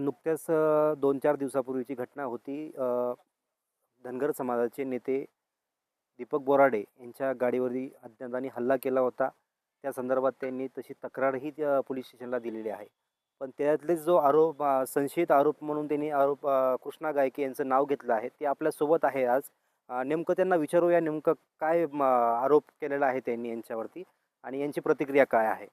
नुकत्याच दोन चार दिवसापूर्वीची घटना होती. धनगर समाजाचे नेते दीपक बोराडे यांच्या गाडीवरती अज्ञातांनी हल्ला केला होता. त्या संदर्भात त्यांनी तशी तक्रारही त्या पोलीस स्टेशनला दिलेली आहे. पण त्यातलेच जो आरोप संशयित आरोप म्हणून त्यांनी आरोप कृष्णा गायके यांचं नाव घेतलं आहे. ते आपल्यासोबत आहे आज. नेमकं त्यांना विचारूया नेमकं काय आरोप केलेला आहे त्यांनी यांच्यावरती आणि यांची प्रतिक्रिया काय आहे?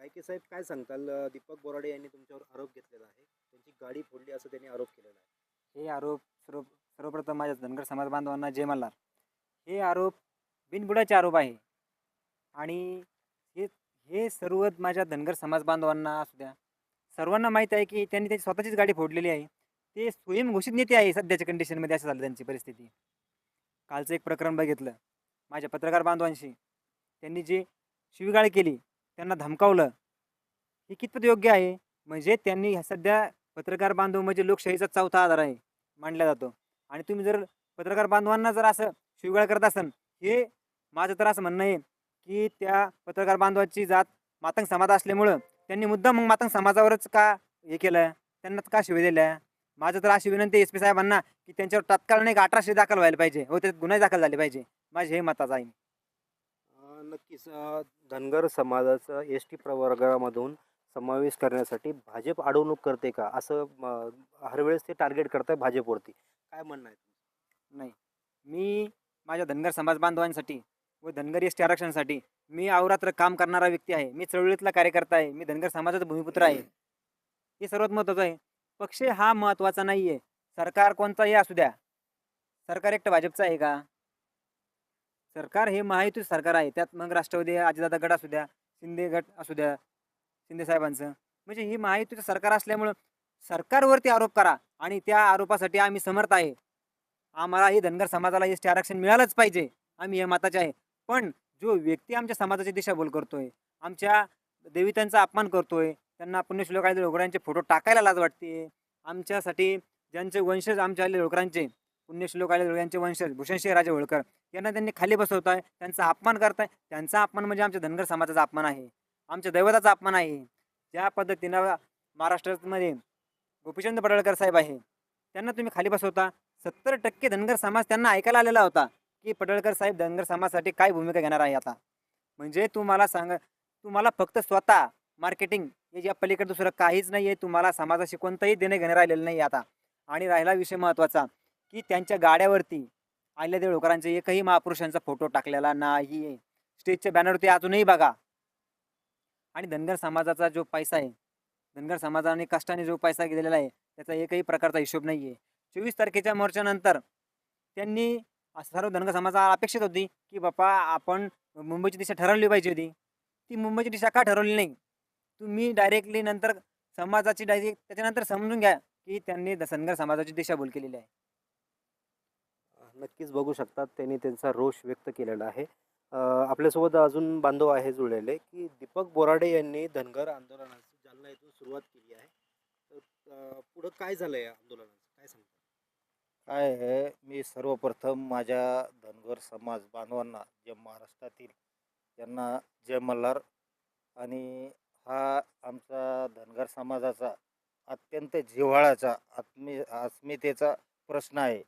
अ, गायके साहेब काय सांगताल? दीपक बोराडे यांनी तुमच्यावर आरोप घेतलेला आहे. त्यांची गाडी फोडली असं त्यांनी आरोप केलेला आहे. हे आरोप सर्व सर्वप्रथम माझ्या धनगर समाज बांधवांना जय मल्हार. हे आरोप बिनबुडाचे आरोप आहे. आणि हे हे सर्व माझ्या धनगर समाज बांधवांना असू द्या, सर्वांना माहीत आहे की त्यांनी त्याची स्वतःचीच गाडी फोडलेली आहे. ते स्वयंघोषित नेते आहे सध्याच्या कंडिशनमध्ये असं झालं त्यांची परिस्थिती. कालचं एक प्रकरण बघितलं. माझ्या पत्रकार बांधवांशी त्यांनी जी शिवीगाळ केली, त्यांना धमकावलं. हे कितपत योग्य आहे? म्हणजे त्यांनी सध्या पत्रकार बांधव म्हणजे लोकशाहीचा चौथा आधार आहे, मानला जातो. आणि तुम्ही जर पत्रकार बांधवांना जर असं शिवगाळ करत असाल, हे माझं तर असं म्हणणं आहे की त्या पत्रकार बांधवाची जात मातंग समाज असल्यामुळं त्यांनी मुद्दाम मग मातंग समाजावरच का हे केलं? त्यांना का शिव्या दिल्या? माझं तर अशी विनंती एस पी साहेबांना की त्यांच्यावर तात्काळ नाही का अठराशे दाखल व्हायला पाहिजे हो, व त्यात गुन्हे दाखल झाले पाहिजे. माझे हे मताचं आहे. नक्कीच धनगर समाजाचा एस-टी प्रवर्गामधून समावेश करण्यासाठी भाजप अडवणूक करते का? असं हरवेळेस ते टार्गेट करताय भाजपवरती. काय म्हणणं आहे नाही. मी माझ्या धनगर समाज बांधवांसाठी व धनगर एस-टी आरक्षणासाठी मी अवरात्र काम करणारा व्यक्ती आहे. मी चळवळीतला कार्यकर्ता आहे. मी धनगर समाजाचा भूमिपुत्र आहे. हे सर्वात महत्त्वाचं आहे. पक्ष हा महत्त्वाचा नाही आहे. सरकार कोणताही असू द्या. सरकार एकटं भाजपचं आहे का? सरकार हे महायुतीचं सरकार आहे. त्यात मग राष्ट्रवादी अजितदादा गट असू द्या, शिंदे गट असू द्या, शिंदे साहेबांचं. म्हणजे ही महायुतीचं सरकार असल्यामुळं सरकारवरती आरोप करा आणि त्या आरोपासाठी आम्ही समर्थ आहे. आम्हाला हे धनगर समाजाला एस-टी आरक्षण मिळालंच पाहिजे. आम्ही या मताचे आहे. पण जो व्यक्ती आमच्या समाजाची दिशाभूल करतोय, आमच्या देवीतांचा अपमान करतोय, त्यांना पुण्यश्लोक आलेल्या होळकरांचे फोटो टाकायला लाज वाटते. आमच्यासाठी ज्यांचे वंशज आमच्या आलेल्या होळकरांचे पुण्यश्लोक आले यांचे वंशज भूषणसिंह राजे होळकर यांना त्यांनी खाली बसवताय, त्यांचा अपमान करताय. त्यांचा अपमान म्हणजे आमच्या धनगर समाजाचा अपमान आहे. आमच्या दैवताचा अपमान आहे. ज्या पद्धतीनं महाराष्ट्रामध्ये गोपीचंद पडळकर साहेब आहे, त्यांना तुम्ही खाली बसवता. 70% धनगर समाज त्यांना ऐकायला आलेला होता की पडळकर साहेब धनगर समाजासाठी काय भूमिका घेणार आहे आता. म्हणजे तुम्हाला सांगा तुम्हाला फक्त स्वतः मार्केटिंग याच्या पलीकडे दुसरं काहीच नाही आहे. तुम्हाला समाजाशी कोणतंही देणं-घेणं राहिलेलं नाही आता. आणि राहिला विषय महत्त्वाचा की त्यांच्या गाड्यावरती अहिल्यादेवी होळकरांचे एकही महापुरुषांचा फोटो टाकलेला नाही आहे. स्टेजच्या बॅनरवरती अजूनही बघा. आणि धनगर समाजाचा जो पैसा आहे, धनगर समाजाने कष्टाने जो पैसा दिलेला आहे, त्याचा एकही प्रकारचा हिशोब नाही आहे. 24 तारखेच्या मोर्चानंतर त्यांनी सर्व धनगर समाजाला अपेक्षित होती की बाप्पा आपण मुंबईची दिशा ठरवली पाहिजे होती. ती मुंबईची दिशा का ठरवली नाही? तुम्ही डायरेक्टली नंतर समाजाची डायरेक्ट त्याच्यानंतर समजून घ्या की त्यांनी धनगर समाजाची दिशाभूल केलेली आहे. नक्कीच बघू शकतात त्यांनी त्यांचा रोष व्यक्त केलेला आहे. आपल्यासोबत अजून बांधव आहे जुळलेले की दीपक बोराडे यांनी धनगर आंदोलनाची जालना येथून सुरुवात केली आहे. तर पुढं काय झालं या आंदोलनाचं? काय सांगता? काय आहे, मी सर्वप्रथम माझ्या धनगर समाज बांधवांना जे महाराष्ट्रातील त्यांना जय मल्हार आणि हा आमचा धनगर समाजाचा अत्यंत जिव्हाळाचा आत्मी अस्मितेचा प्रश्न आहे.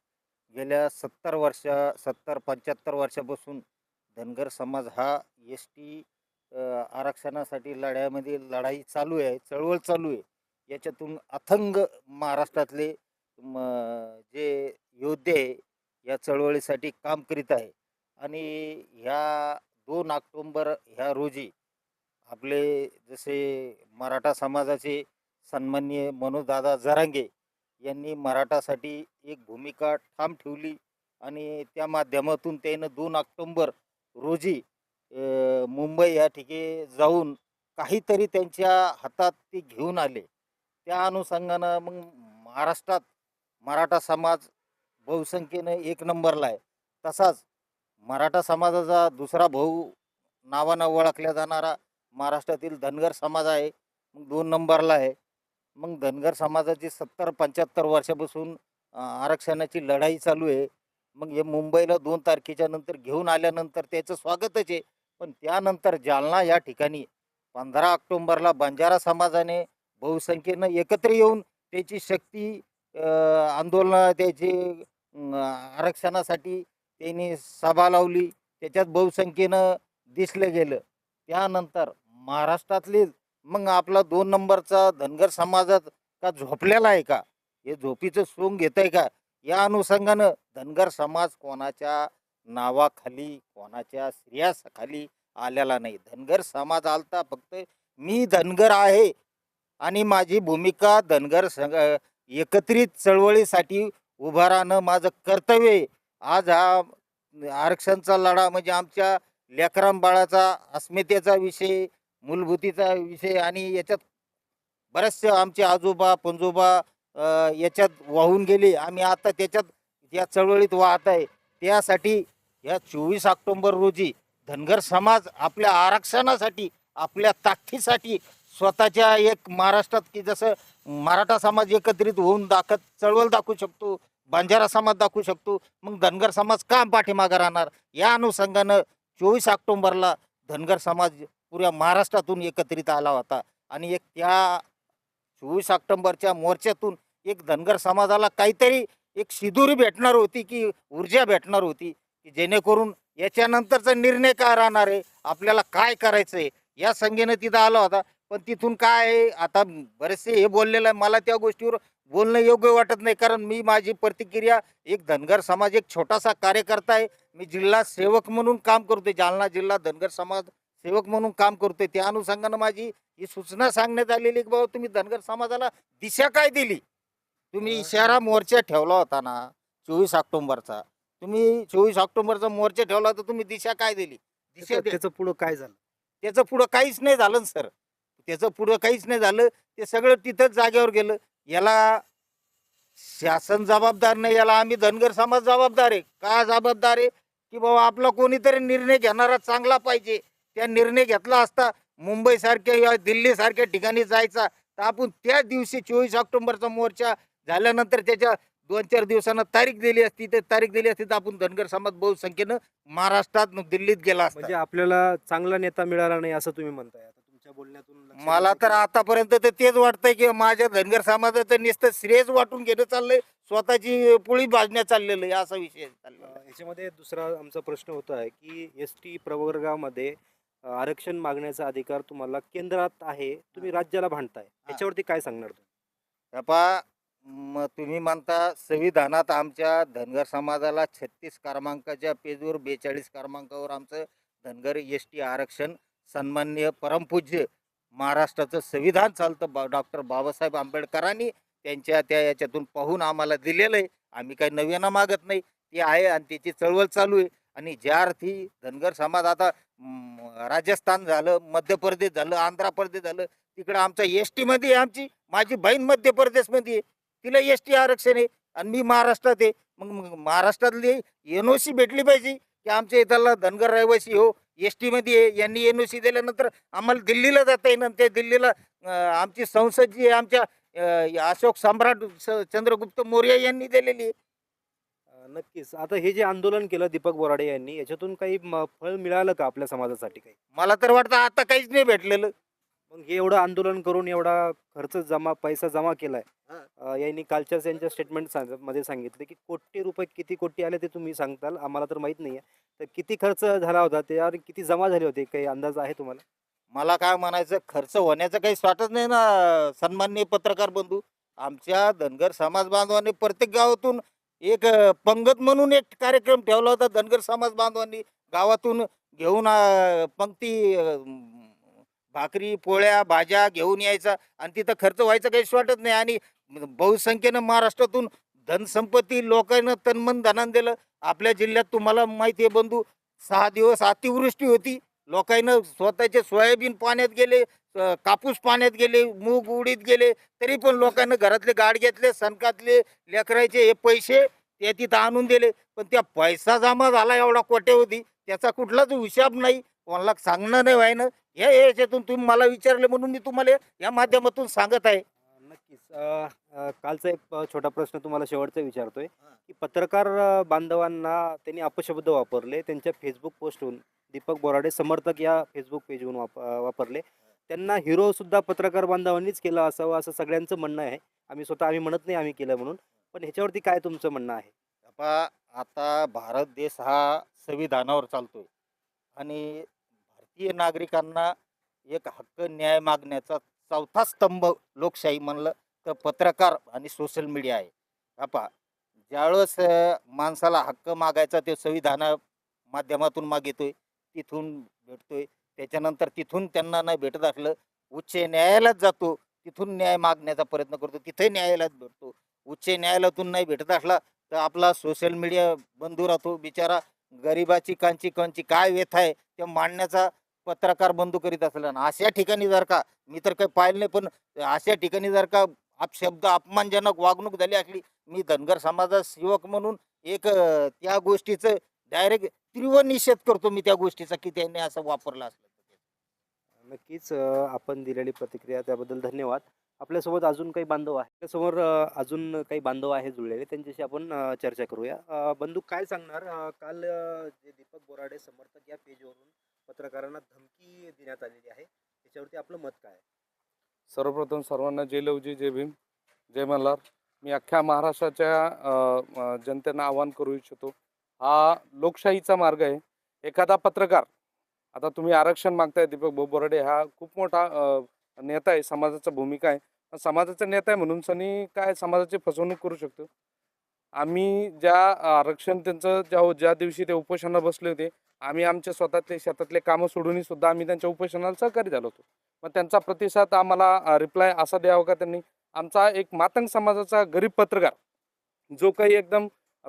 गेल्या 70 वर्ष 70-75 वर्षापासून धनगर समाज हा एस-टी आरक्षणासाठी लढ्यामध्ये लढाई चालू आहे, चळवळ चालू आहे. याच्यातून अथंग महाराष्ट्रातले म जे योद्धे या चळवळीसाठी काम करीत आहे. आणि ह्या दोन ऑक्टोंबर ह्या रोजी आपले जसे मराठा समाजाचे सन्माननीय मनोजदादा जरांगे यांनी मराठासाठी एक भूमिका ठाम ठेवली आणि त्या माध्यमातून त्यानं दोन ऑक्टोंबर रोजी मुंबई या ठिकाणी जाऊन काहीतरी त्यांच्या हातात ते घेऊन आले. त्या अनुषंगानं मग महाराष्ट्रात मराठा समाज बहुसंख्येनं एक नंबरला आहे. तसाच मराठा समाजाचा दुसरा भाऊ नावानं ओळखल्या जाणारा महाराष्ट्रातील धनगर समाज आहे. मग दोन नंबरला आहे. मग धनगर समाजाची 70-75 वर्षापासून आरक्षणाची लढाई चालू आहे. मग हे मुंबईला दोन तारखेच्या नंतर घेऊन आल्यानंतर त्याचं स्वागतच आहे. पण त्यानंतर जालना या ठिकाणी पंधरा ऑक्टोंबरला बंजारा समाजाने बहुसंख्येनं एकत्र येऊन त्याची शक्ती आंदोलन त्याची आरक्षणासाठी त्यांनी सभा लावली त्याच्यात बहुसंख्येनं दिसलं गेलं त्यानंतर महाराष्ट्रातले मग आपला दोन नंबरचा धनगर समाजात का झोपलेला आहे का? हे झोपीचं सोंग घेत आहे का? या अनुषंगानं धनगर समाज कोणाच्या नावाखाली कोणाच्या श्रेयासाखाली आलेला नाही. धनगर समाज आलता फक्त मी धनगर आहे आणि माझी भूमिका धनगर संघ एकत्रित चळवळीसाठी उभं राहणं माझं कर्तव्य आहे. आज हा आरक्षणचा लढा म्हणजे आमच्या लेकरांबाळाचा अस्मितेचा विषय मूलभूतीचा विषय आणि याच्यात बरेचसे आमचे आजोबा पंजोबा याच्यात वाहून गेले. आम्ही आता त्याच्यात या चळवळीत वाहत आहे. त्यासाठी या चोवीस ऑक्टोंबर रोजी धनगर समाज आपल्या आरक्षणासाठी आपल्या ताकदीसाठी स्वतःच्या एक महाराष्ट्रात की जसं मराठा समाज एकत्रित होऊन दाखत चळवळ दाखवू शकतो बंजारा समाज दाखवू शकतो मग धनगर समाज का पाठीमागं राहणार? या अनुषंगानं चोवीस ऑक्टोंबरला धनगर समाज पुऱ्या महाराष्ट्रातून एकत्रित आला होता. आणि एक त्या चोवीस ऑक्टोंबरच्या मोर्चातून एक धनगर समाजाला काहीतरी एक शिदुरी भेटणार होती की ऊर्जा भेटणार होती की जेणेकरून याच्यानंतरचा निर्णय काय राहणार आहे आपल्याला काय करायचं आहे या संघेनं तिथं आला होता. पण तिथून काय आहे आता बरेचसे हे बोललेलं आहे मला त्या गोष्टीवर बोलणं योग्य वाटत नाही कारण मी माझी प्रतिक्रिया एक धनगर समाज एक छोटासा कार्यकर्ता आहे. मी जिल्हा सेवक म्हणून काम करतो जालना जिल्हा धनगर समाज सेवक म्हणून काम करतोय त्या अनुषंगानं माझी ही सूचना सांगण्यात आलेली की बाबा तुम्ही धनगर समाजाला दिशा काय दिली? तुम्ही इशारा मोर्चा ठेवला होता ना चोवीस ऑक्टोबरचा. तुम्ही चोवीस ऑक्टोबरचा मोर्चा ठेवला होता तुम्ही दिशा काय दिली? दिशा त्याचं द्या. त्याचं पुढं काय झालं? त्याचं पुढं काहीच नाही झालं सर. त्याचं पुढं काहीच नाही झालं. ते सगळं तिथंच जागेवर गेलं. याला शासन जबाबदार नाही याला आम्ही धनगर समाज जबाबदार आहे. का जबाबदार आहे? की बाबा आपला कोणीतरी निर्णय घेणारा चांगला पाहिजे. त्या निर्णय घेतला असता मुंबई सारख्या या दिल्ली सारख्या ठिकाणी जायचा. तर आपण त्या दिवशी चोवीस ऑक्टोबरचा मोर्चा झाल्यानंतर त्याच्या दोन चार दिवसांना तारीख दिली असती. तर तारीख दिली असती तर आपण धनगर समाज बहुसंख्येनं महाराष्ट्रात दिल्लीत गेला असता. म्हणजे आपल्याला चांगला नेता मिळाला नाही असं तुम्ही म्हणताय. तुमच्या बोलण्यातून मला तर आतापर्यंत तर तेच वाटतंय की माझ्या धनगर समाजाचं नुसतं श्रेयच वाटून घेणं चाललंय. स्वतःची पोळी भाजण्यात चाललेलं आहे असा विषय चाललेला याच्यामध्ये दुसरा आमचा प्रश्न होता आहे की एस टी प्रवर्गामध्ये आरक्षण मागण्याचा अधिकार तुम्हाला केंद्रात आहे तुम्ही राज्याला भांडताय. याच्यावरती काय सांगणार तुम्ही? म तुम्ही म्हणता संविधानात आमच्या धनगर समाजाला छत्तीस क्रमांकाच्या पेजवर बेचाळीस क्रमांकावर आमचं धनगर एस टी आरक्षण सन्मान्य परमपूज्य महाराष्ट्राचं संविधान चालतं. बा डॉक्टर बाबासाहेब आंबेडकरांनी त्यांच्या त्या याच्यातून पाहून आम्हाला दिलेलं आहे. आम्ही काही नव्यानं मागत नाही. ते आहे आणि त्याची चळवळ चालू आहे. आणि ज्या अर्थी धनगर समाज आता राजस्थान झालं मध्य प्रदेश झालं आंध्र प्रदेश झालं. तिकडं आमचा एस टीमध्ये आहे आमची. माझी बहीण मध्य प्रदेशमध्ये आहे. तिला एस टी आरक्षण आहे. आणि मी महाराष्ट्रात आहे. मग मग महाराष्ट्रातली एन ओ सी भेटली पाहिजे. की आमच्या इथला धनगर रहिवासी हो एस टीमध्ये आहे. यांनी एन ओ सी दिल्यानंतर आम्हाला दिल्लीला जाता येईल आणि ते दिल्लीला आमची संसद जी आहे आमच्या अशोक सम्राट चंद्रगुप्त मौर्य यांनी दिलेली आहे. नक्कीच. आता हे जे आंदोलन केलं दीपक बोराडे यांनी याच्यातून काही म- फळ मिळालं का आपल्या समाजासाठी काही? मला तर वाटतं आता काहीच नाही भेटलेलं. मग हे एवढं आंदोलन करून एवढा खर्च जमा पैसा जमा केलाय. हा. अ, यांनी कालच्याच यांच्या स्टेटमेंटमध्ये सांगितले की कोटी रुपये किती कोटी आले ते तुम्ही सांगताल आम्हाला तर माहीत नाहीये. तर किती खर्च झाला होता त्यावर किती जमा झाले होते काही अंदाज आहे तुम्हाला? मला काय म्हणायचं खर्च होण्याचं काही वाटत नाही ना सन्माननीय पत्रकार बंधू. आमच्या धनगर समाज बांधवांनी प्रत्येक गावातून एक पंगत म्हणून एक कार्यक्रम ठेवला होता धनगर समाज बांधवांनी. गावातून घेऊन पंक्ती भाकरी पोळ्या भाज्या घेऊन यायचा आणि तिथं खर्च व्हायचा काहीच वाटत नाही आणि बहुसंख्येनं महाराष्ट्रातून धनसंपत्ती लोकांना तनमन धनान दिलं. आपल्या जिल्ह्यात तुम्हाला माहिती आहे बंधू सहा दिवस अतिवृष्टी होती. लोकांना स्वतःचे सोयाबीन पाण्यात गेले कापूस पाण्यात गेले मूग उडीत गेले तरी पण लोकांना घरातले गाडग्यातले सनकातले लेकरायचे हे पैसे ते तिथं आणून दिले. पण त्या पैसा जमा झाला एवढा कोटे होती त्याचा कुठलाच हिशाब नाही. कोणाला सांगणं नाही व्हायनं. या याच्यातून तुम्ही मला विचारले म्हणून मी तुम्हाला या माध्यमातून सांगत आहे. नक्कीच. अ, अ, कालचा एक अ, छोटा प्रश्न तुम्हाला शेवटचा विचारतोय. हा. की पत्रकार अ, बांधवांना त्यांनी अपशब्द वापरले त्यांच्या फेसबुक पोस्टहून दीपक बोराडे समर्थक या फेसबुक पेजवरून वाप अ, वापरले. त्यांना हिरोसुद्धा पत्रकार बांधवांनीच केलं असावं असं सगळ्यांचं म्हणणं आहे. आम्ही स्वतः आम्ही म्हणत नाही आम्ही केलं म्हणून. पण ह्याच्यावरती काय तुमचं म्हणणं आहे? बाबा आता भारत देश हा संविधानावर चालतोय. आणि भारतीय नागरिकांना एक हक्क न्याय मागण्याचा चौथा स्तंभ लोकशाही म्हणलं तर पत्रकार आणि सोशल मीडिया आहे. बापा ज्यावेळेस माणसाला हक्क मागायचा ते संविधाना माध्यमातून मागितोय तिथून भेटतोय. त्याच्यानंतर तिथून त्यांना नाही भेटत असलं उच्च न्यायालयात जातो तिथून न्याय मागण्याचा प्रयत्न करतो तिथे न्यायालयात भेटतो. उच्च न्यायालयातून नाही भेटत असला तर आपला सोशल मीडिया बंधू राहतो बिचारा गरिबाची कांची कांची काय व्यथा आहे ते मांडण्याचा पत्रकार बंधू करीत असला अशा ठिकाणी जर का मी तर काही पाहिलं नाही पण अशा ठिकाणी जर का अपशब्द अपमानजनक वागणूक झाली असली मी धनगर समाजा सेवक म्हणून एक त्या गोष्टीचं डायरेक्ट तीव्र निषेध करतो मी त्या गोष्टीचा की त्यांनी असं वापरलं असलं नक्कीच आपण दिलेली प्रतिक्रिया त्याबद्दल धन्यवाद. आपल्यासोबत अजून काही बांधव आहे त्यासमोर अजून काही बांधव आहे जुळलेले त्यांच्याशी आपण चर्चा करूया. बंधू काय सांगणार? काल जे दीपक बोराडे समर्थक या पेजवरून पत्रकारांना धमकी देण्यात आलेली आहे. त्याच्यावरती आपलं मत काय? सर्वप्रथम सर्वांना जय लवजी जय भीम जय मल्हार. मी अख्ख्या महाराष्ट्राच्या जनतेनं आवाहन करू इच्छितो. हा लोकशाहीचा मार्ग आहे. एखादा पत्रकार आता तुम्ही आरक्षण मागताय दीपक भाऊ हा खूप मोठा नेता आहे समाजाचा भूमिका आहे. पण समाजाचा नेता आहे म्हणून सनी काय समाजाची फसवणूक करू शकतो? आम्ही ज्या आरक्षण त्यांचं ज्या ज्या दिवशी ते उपोषणाला बसले होते आम्ही आमच्या स्वतःतले शेतातले कामं सोडूनही सुद्धा आम्ही त्यांच्या उपोषणाला सहकारी झालो होतो. मग त्यांचा प्रतिसाद आम्हाला रिप्लाय असा द्यावा का त्यांनी? आमचा एक मातंग समाजाचा गरीब पत्रकार जो काही एकदम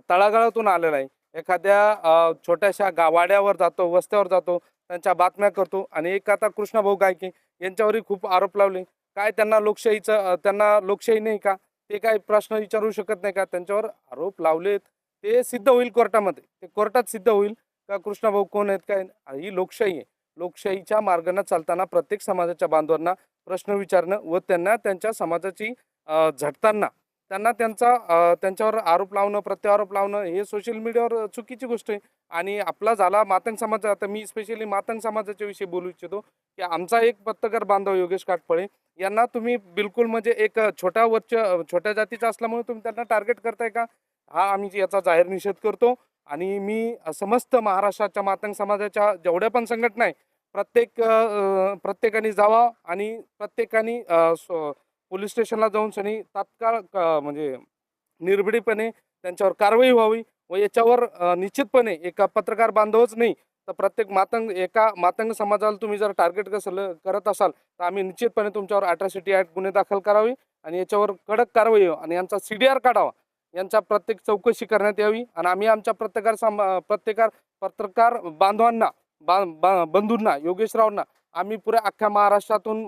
तळागाळातून आलेला आहे एखाद्या छोट्याशा गावाड्यावर जातो वस्त्यावर जातो त्यांच्या बातम्या करतो आणि एक आता कृष्णाभाऊ गायके यांच्यावरही खूप आरोप लावले. काय त्यांना लोकशाहीचं त्यांना लोकशाही नाही का? ते काय प्रश्न विचारू शकत नाही का? त्यांच्यावर आरोप लावलेत. ते सिद्ध होईल कोर्टामध्ये. ते कोर्टात सिद्ध होईल. का कृष्णाभाऊ कोण आहेत काय ही लोकशाही आहे. लोकशाहीच्या मार्गाने चालताना प्रत्येक समाजाच्या बांधवांना प्रश्न विचारणं व त्यांना त्यांच्या समाजाची झटताना त्यांना त्यांचा त्यांच्यावर आरोप लावणं प्रत्यारोप लावणं हे सोशल मीडियावर चुकीची गोष्ट आहे. आणि आपला झाला मातंग समाज आता मी स्पेशली मातंग समाजाच्या विषयी बोलू इच्छितो की आमचा एक पत्रकार बांधव योगेश काटफळे यांना तुम्ही बिलकुल म्हणजे एक छोट्या वरच्या छोट्या जातीचा असल्यामुळे तुम्ही त्यांना टार्गेट करताय का? हा आम्ही याचा जाहीर निषेध करतो. आणि मी समस्त महाराष्ट्राच्या मातंग समाजाच्या जेवढ्या पण संघटना आहे प्रत्येक प्रत्येकाने जावा आणि प्रत्येकाने पोलीस स्टेशनला जाऊन सनी तात्काळ म्हणजे निर्भीडपणे त्यांच्यावर कारवाई व्हावी व याच्यावर निश्चितपणे एका पत्रकार बांधवच नाही तर प्रत्येक मातंग एका मातंग समाजाला तुम्ही जर टार्गेट कसं करत असाल तर आम्ही निश्चितपणे तुमच्यावर अट्रॉसिटी ॲक्ट गुन्हे दाखल करावी आणि याच्यावर कडक कारवाई आणि यांचा सी डी आर काढावा. यांच्या प्रत्येक चौकशी करण्यात यावी आणि आम्ही आमच्या पत्रकार सम पत्रकार पत्रकार बांधवांना बा बा बंधूंना योगेशरावांना आम्ही पुऱ्या अख्ख्या महाराष्ट्रातून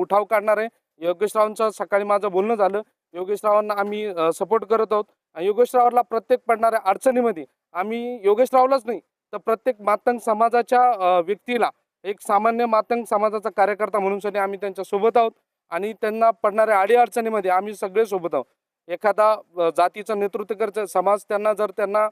उठाव काढणार आहे. योगेशरावांचं सकाळी माझं बोलणं झालं. योगेशरावांना आम्ही सपोर्ट करत आहोत. आणि योगेशरावाला प्रत्येक पडणाऱ्या अडचणीमध्ये आम्ही योगेशरावलाच नाही तर प्रत्येक मातंग समाजाच्या व्यक्तीला एक सामान्य मातंग समाजाचा कार्यकर्ता म्हणून सनी आम्ही त्यांच्यासोबत आहोत. आणि त्यांना पडणाऱ्या अडीअडचणीमध्ये आम्ही सगळे सोबत आहोत. एखादा जातीचं नेतृत्व करत समाज त्यांना जर त्यांना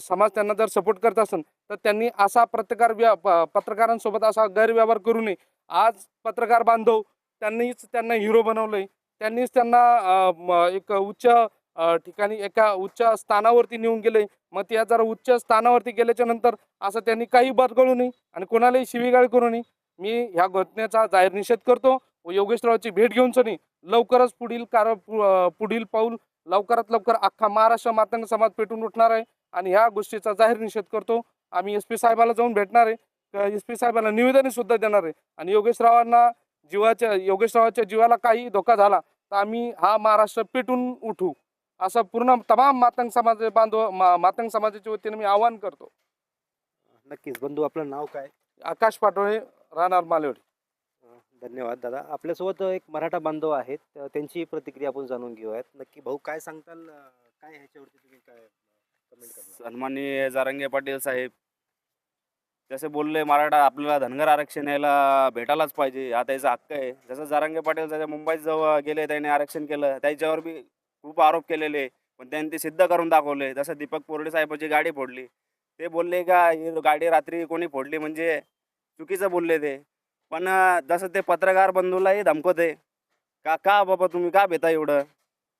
समाज त्यांना जर सपोर्ट करत असेल तर त्यांनी असा पत्रकार व्या प- पत्रकारांसोबत असा गैरव्यवहार करू नये. आज पत्रकार बांधव त्यांनीच त्यांना हिरो बनवलंय. त्यांनीच त्यांना एक उच्च ठिकाणी एका उच्च स्थानावरती नेऊन गेले मग त्या जर उच्च स्थानावरती गेल्याच्यानंतर असं त्यांनी काही बदगळू नये आणि कोणालाही शिवीगाळ करू नये. मी ह्या घटनेचा जाहीर निषेध करतो. व योगेशरावची भेट घेऊनच नाही लवकरच पुढील कार पुढील पाऊल लवकरात लवकर अख्खा महाराष्ट्र मातंग समाज पेटून उठणार आहे आणि ह्या गोष्टीचा जाहीर निषेध करतो. आम्ही एस पी साहेबाला जाऊन भेटणार आहे. एस पी साहेबांना निवेदन सुद्धा देणार आहे. आणि योगेशरावांना जीवाच्या योगेशरावाच्या जीवाला काही धोका झाला तर आम्ही हा महाराष्ट्र पेटून उठू. असं पूर्ण तमाम मातंग समाज बांधव मा- मातंग समाजाच्या वतीने मी आवाहन करतो. नक्कीच. बंधू आपलं नाव काय? आकाश पाटोळे राहणार मालेवडी. धन्यवाद दादा. आपल्यासोबत एक मराठा बांधव आहेत. अ, त्यांची प्रतिक्रिया आपण जाणून घेऊयात. नक्की भाऊ काय सांगताल? काय ह्याच्यावरती तुम्ही काय कमेंट करणार? सन्माननीय जारंगे पाटील साहेब जसे बोलले मराठा आपल्याला धनगर आरक्षण यायला भेटायलाच पाहिजे. हा त्याचा हक्क आहे. जसं जारंगे पाटील त्याच्या मुंबईत जवळ गेले त्याने आरक्षण केलं. त्याच्यावर बी खूप आरोप केलेले. पण त्यांनी ते सिद्ध करून दाखवले. जसं दीपक पोरडे साहेबाची गाडी फोडली. ते बोलले का ही गाडी रात्री कोणी फोडली? म्हणजे चुकीचं बोलले ते. पण जसं ते पत्रकार बंधूलाही धमकवते का का बाबा तुम्ही का भेता एवढं?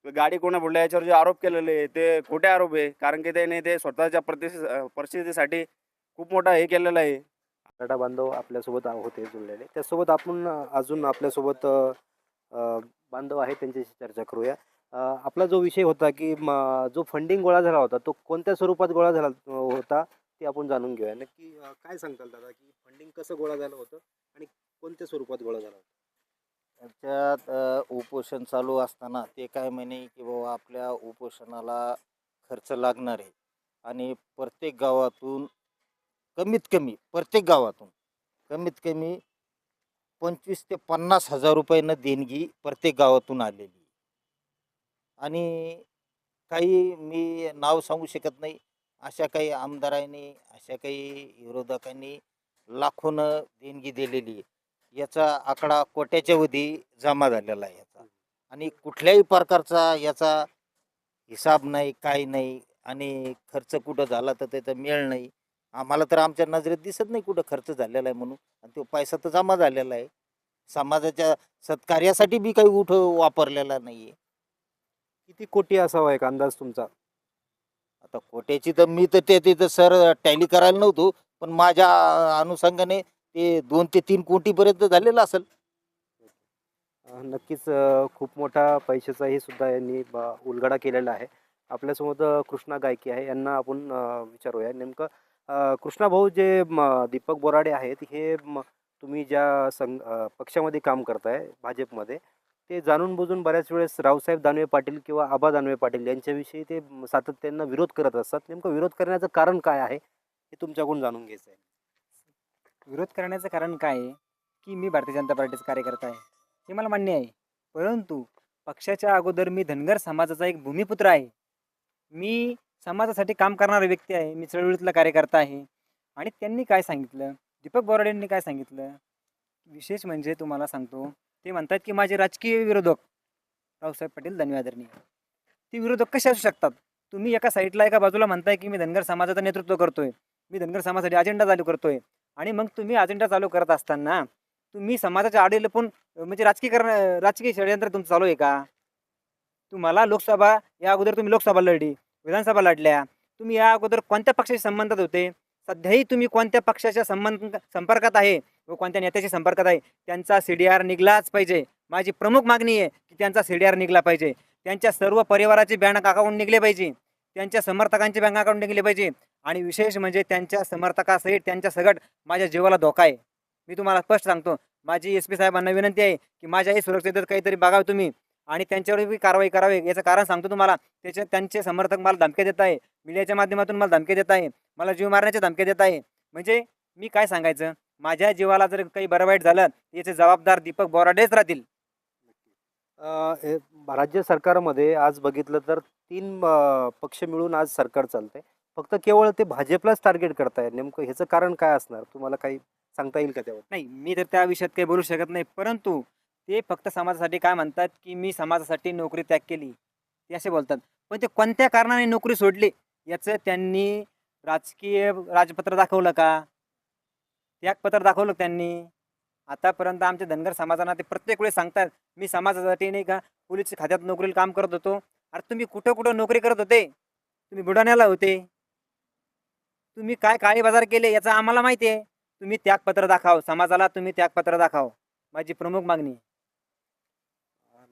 गाडी कोणा बोलल्या याच्यावर जे आरोप केलेले ते खोटे आरोप आहे कारण की त्याने ते स्वतःच्या प्रति परिस्थितीसाठी खूप मोठा हे केलेलं आहे. टाटा बांधव आपल्यासोबत होते जुळलेले. त्यासोबत आपण अजून आपल्यासोबत बांधव आहे त्यांच्याशी चर्चा करूया. आपला जो विषय होता की जो फंडिंग गोळा झाला होता तो कोणत्या स्वरूपात गोळा झाला होता ते आपण जाणून घेऊया. नक्की काय सांगताल दादा की फंडिंग कसं गोळा झालं होतं आणि कोणत्या स्वरूपात गोळा झाला होता? त्याच्यात अ, उपोषण चालू असताना ते काय म्हणे की बाबा आपल्या उपोषणाला खर्च लागणार आहे. आणि प्रत्येक गावातून कमीत कमी प्रत्येक गावातून कमीत कमी पंचवीस ते पन्नास हजार रुपयानं देणगी प्रत्येक गावातून आलेली आहे. आणि काही मी नाव सांगू शकत नाही. अशा काही आमदारांनी अशा काही विरोधकांनी लाखोनं देणगी दिलेली आहे. याचा आकडा कोट्याच्या वधी जमा झालेला आहे याचा. आणि कुठल्याही प्रकारचा याचा हिसाब नाही काही नाही आणि खर्च कुठं झाला तर त्याचा मेळ नाही. आम्हाला तर आमच्या नजरेत दिसत नाही कुठं खर्च झालेला आहे म्हणून. आणि तो पैसा तर जमा झालेला आहे. समाजाच्या सत्कार्यासाठी बी काही उठ वापरलेला नाही आहे किती कोटी असावा एक अंदाज तुमचा? आता कोट्याची तर मी तर ते तिथं सर टॅली करायला नव्हतो पण माझ्या अनुषंगाने ते दोन ते तीन कोटीपर्यंत झालेलं असेल. नक्कीच अ, खूप मोठा पैशाचाही सुद्धा यांनी ब- उलगडा केलेला आहे. आपल्यासोबत अ, कृष्णा गायकी आहे. यांना आपण अ, विचारूया. नेमकं अ, कृष्णा भाऊ जे म, दीपक बोराडे आहेत हे म, तुम्ही ज्या संघ अ, पक्षामध्ये काम करताय भाजपमध्ये ते जाणून बुजून बऱ्याच वेळेस रावसाहेब दानवे पाटील किंवा आबा दानवे पाटील यांच्याविषयी ते म, सातत्यानं विरोध करत असतात. नेमकं विरोध करण्याचं कारण काय आहे हे तुमच्याकडून जाणून घ्यायचं आहे विरोध करण्याचं कारण काय आहे? की मी भारतीय जनता पार्टीचा कार्यकर्ता आहे. हे मला मान्य आहे. परंतु पक्षाच्या अगोदर मी धनगर समाजाचा एक भूमिपुत्र आहे. मी समाजासाठी काम करणारा व्यक्ती आहे. मी चळवळीतला कार्यकर्ता आहे. आणि त्यांनी काय सांगितलं? दीपक बोराडेंनी काय सांगितलं? विशेष म्हणजे तुम्हाला सांगतो ते म्हणतात की माझे राजकीय विरोधक रावसाहेब पाटील धन्यवादरणी ते विरोधक कसे असू शकतात? तुम्ही एका साईडला एका बाजूला म्हणताय की मी धनगर समाजाचं नेतृत्व करतोय. मी धनगर समाजासाठी अजेंडा चालू करतोय. आणि मग तुम्ही अजेंडा चालू करत असताना तुम्ही समाजाच्या आडीला पण म्हणजे राजकीयकरण राजकीय षडयंत्र तुमचं चालू आहे का? तुम्हाला लोकसभा या अगोदर तुम्ही लोकसभा लढली विधानसभा लढल्या तुम्ही या अगोदर कोणत्या पक्षाशी संबंधात होते? सध्याही तुम्ही कोणत्या पक्षाच्या संबंध संपर्कात आहे? व कोणत्या नेत्याच्या संपर्कात आहे? त्यांचा सी डी आर निघलाच पाहिजे. माझी प्रमुख मागणी आहे की त्यांचा सी डी आर निघला पाहिजे. त्यांच्या सर्व परिवाराचे बँक अकाउंट निघले पाहिजे. त्यांच्या समर्थकांचे बँक अकाउंट निघले पाहिजे. आणि विशेष म्हणजे त्यांच्या समर्थकासहित त्यांच्या सगट माझ्या जीवाला धोका आहे. मी तुम्हाला स्पष्ट सांगतो माझी एस पी साहेबांना विनंती आहे की माझ्याही सुरक्षिततेत काहीतरी बघावं तुम्ही आणि त्यांच्यावर बी कारवाई करावी याचं कारण सांगतो तुम्हाला. त्याचे त्यांचे समर्थक मला धमक्या देत आहे मीडियाच्या माध्यमातून मला धमक्या देत आहे मला जीव मारण्याच्या धमक्या देत आहे. म्हणजे मी काय सांगायचं? माझ्या जीवाला जर काही बरं वाईट झालं याचे जबाबदार दीपक बोराडेच राहतील. हे राज्य सरकारमध्ये आज बघितलं तर तीन पक्ष मिळून आज सरकार चालतंय. फक्त केवळ ते भाजपलाच टार्गेट करताय. नेमकं ह्याचं कारण काय असणार? तुम्हाला काही सांगता येईल का त्यावर? नाही मी तर त्या विषयात काही बोलू शकत नाही. परंतु ते फक्त समाजासाठी काय म्हणतात की मी समाजासाठी नोकरी त्याग केली. ते असे बोलतात. पण ते कोणत्या कारणाने नोकरी सोडली याचं त्यांनी राजकीय राजपत्र दाखवलं का? त्यागपत्र दाखवलं त्यांनी? आतापर्यंत आमच्या धनगर समाजाना ते प्रत्येक वेळेस सांगतात मी समाजासाठी नाही का पोलीस खात्यात नोकरीला काम करत होतो. अरे तुम्ही कुठं कुठं नोकरी करत होते? तुम्ही बुडाण्याला होते. तुम्ही काय काळे बाजार केले याचं आम्हाला माहिती आहे. तुम्ही त्यागपत्र दाखव समाजाला तुम्ही त्यागपत्र दाखव. माझी प्रमुख मागणी आहे.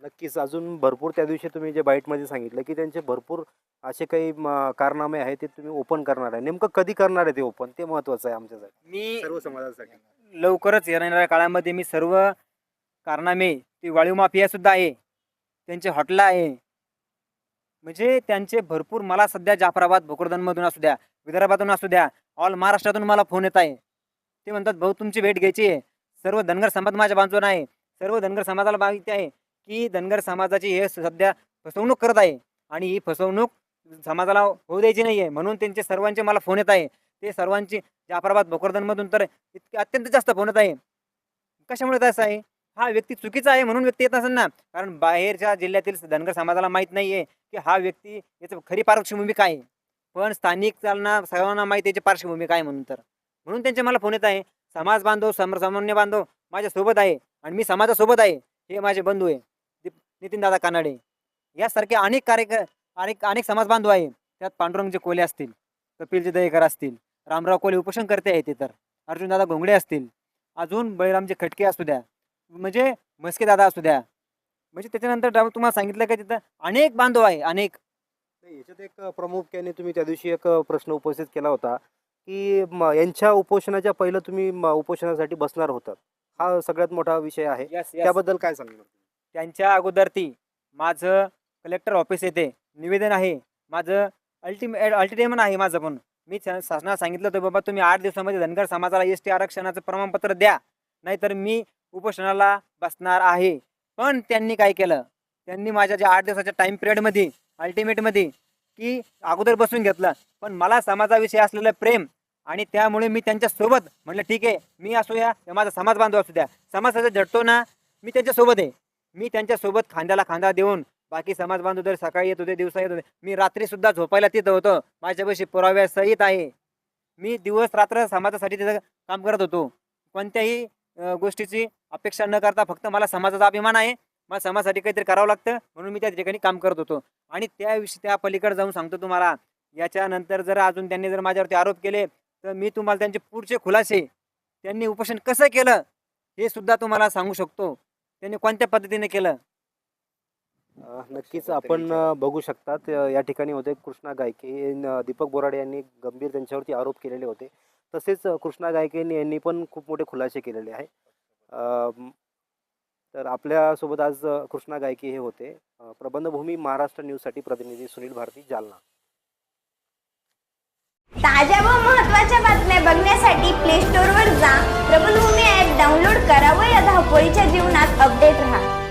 नक्कीच अजून भरपूर त्या दिवशी तुम्ही जे बाईटमध्ये सांगितलं की त्यांचे भरपूर असे काही म, कारनामे आहेत ते तुम्ही ओपन करणार आहे. नेमकं कधी करणार आहे ते ओपन? ते महत्वाचं आहे आमच्यासाठी. मी सर्व समाजासाठी. लवकरच येणाऱ्या काळामध्ये मी सर्व कारनामे ती वाळीव माफिया सुद्धा आहे. त्यांचे हॉटला आहे. म्हणजे त्यांचे भरपूर मला सध्या जाफराबाद भोकरदनमधून असू द्या विदर्भातून असू द्या ऑल महाराष्ट्रातून मला फोन येत आहे. ते म्हणतात भाऊ तुमची भेट घ्यायची आहे. सर्व धनगर समाज माझ्या बांधून आहे. सर्व धनगर समाजाला माहिती आहे की धनगर समाजाची हे सध्या फसवणूक करत आहे आणि ही फसवणूक समाजाला होऊ द्यायची नाही आहे म्हणून त्यांचे सर्वांचे मला फोन येत आहे. ते सर्वांची जाफराबाद भोकरदनमधून तर इतके अत्यंत जास्त फोन येत आहे. कशामुळे तसं आहे? हा व्यक्ती चुकीचा आहे म्हणून व्यक्ती येत असेल ना. कारण बाहेरच्या जिल्ह्यातील धनगर समाजाला माहीत नाही आहे की हा व्यक्ती याचं खरी पार्श्वभूमी काय आहे. पण स्थानिक चालना सर्वांना माहिती याची पार्श्वभूमी काय म्हणून तर. म्हणून त्यांचे मला फोन येत आहे. समाज बांधव समसामान्य बांधव माझ्यासोबत आहे आणि मी समाजासोबत आहे हे माझे बंधू आहे. नितीन दादा कानाडे. यासारखे अनेक कार्यक अनेक अनेक समाज बांधव आहे. त्यात पांडुरंगचे कोले असतील कपिलचे दयेकर असतील रामराव कोले उपोषण करते आहे ते तर. अर्जुन दादा घोंगडे असतील. अजून बळीरामचे खटके असू द्या. म्हणजे मस्के दादा असू द्या. म्हणजे त्याच्यानंतर तुम्हाला सांगितलं का तिथं अनेक बांधव आहे अनेक. नाही, याच्यात एक प्रामुख्याने तुम्ही त्या दिवशी एक प्रश्न उपस्थित केला होता की म, यांच्या उपोषणाच्या पहिलं तुम्ही म, उपोषणासाठी बसणार होतात. हा सगळ्यात मोठा विषय आहे. त्याबद्दल काय सांगणार त्यांच्या अगोदर ती माझं कलेक्टर ऑफिस येते. निवेदन आहे. माझं अल्टिमेट अल्टिमेटम आहे माझं पण. मी सा- शासनाला सांगितलं होतं बाबा तुम्ही आठ दिवसामध्ये धनगर समाजाला एस टी आरक्षणाचं प्रमाणपत्र द्या. नाहीतर मी उपोषणाला बसणार आहे. पण त्यांनी काय केलं? त्यांनी माझ्या ज्या आठ दिवसाच्या टाईम पिरियडमध्ये अल्टिमेटमध्ये की अगोदर बसून घेतलं. पण मला समाजाविषयी असलेलं प्रेम आणि त्यामुळे मी त्यांच्यासोबत म्हटलं ठीक आहे मी असू या माझा समाज बांधव असू द्या. समाजाचा झटतो ना मी त्यांच्यासोबत आहे. मी त्यांच्यासोबत खांद्याला खांदा देऊन बाकी समाज बांधव जर सकाळी येत होते दिवसा येत होते. मी रात्रीसुद्धा झोपायला तिथं होतं. माझ्यापाशी पुराव्यासहित आहे. मी दिवस रात्र समाजासाठी तिथं काम करत होतो. कोणत्याही गोष्टीची अपेक्षा न करता फक्त मला समाजाचा अभिमान आहे. मला समाजासाठी काहीतरी करावं लागतं म्हणून मी त्या ठिकाणी काम करत होतो. आणि त्याविषयी त्या पलीकडे जाऊन सांगतो तुम्हाला. याच्यानंतर जर अजून त्यांनी जर माझ्यावरती आरोप केले तर मी तुम्हाला त्यांचे पुढचे खुलासे त्यांनी उपोषण कसं केलं हे सुद्धा तुम्हाला सांगू शकतो. त्यांनी कोणत्या पद्धतीने केलं? नक्कीच आपण बघू शकतात. या ठिकाणी होते कृष्णा गायके दीपक बोराडे यांनी गंभीर त्यांच्यावरती आरोप केलेले होते. तसेच कृष्णा गायके यांनी पण खूप मोठे खुलासे केलेले आहे तर आपल्यासोबत आज कृष्णा गायके हे होते. प्रबंधभूमी महाराष्ट्र न्यूजसाठी प्रतिनिधी सुनील भारती जालना. ताज्या व महत्त्वाच्या बातम्या बघण्यासाठी प्ले स्टोअरवर जा. प्रबंधभूमी ॲप डाउनलोड करा व या धावपळीच्या जीवनात अपडेट राहा.